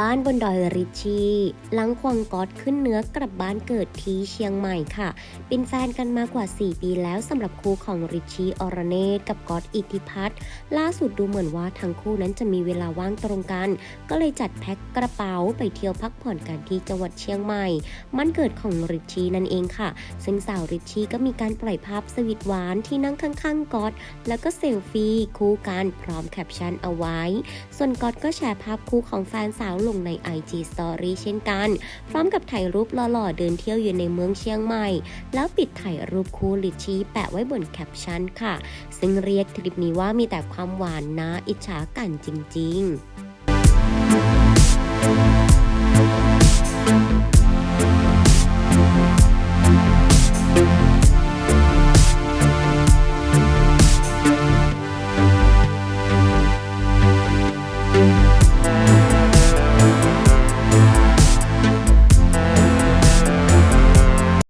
บ้านบนดอยริชชีหลังควงก๊อตขึ้นเนื้อกลับบ้านเกิดที่เชียงใหม่ค่ะ เป็นแฟนกันมากว่า 4 ปีแล้วสำหรับคู่ของริชชีอรเนตกับก๊อตอิทธิพัฒน์ล่าสุดดูเหมือนว่าทั้งคู่นั้นจะมีเวลาว่างตรงกัน ก็เลยจัดแพ็คกระเป๋าไปเที่ยวพักผ่อนกันที่จังหวัดเชียงใหม่ มันเกิดของริชชีนั่นเองค่ะ ซึ่งสาวริชชีก็มีการปล่อยภาพสวีทหวานที่นั่งข้างๆก๊อตแล้วก็เซลฟี่คู่กันพร้อมแคปชั่นเอาไว้ ส่วนก๊อตก็แชร์ภาพคู่ของแฟนสาวลงใน IG Story เช่นกัน พร้อมกับถ่ายรูปหล่อๆ เดินเที่ยวอยู่ในเมืองเชียงใหม่ แล้วปิดถ่ายรูปคู่ลิชชี่แปะไว้บนแคปชั่นค่ะ ซึ่งเรียกทริปนี้ว่ามีแต่ความหวานนะอิจฉากันจริง ๆ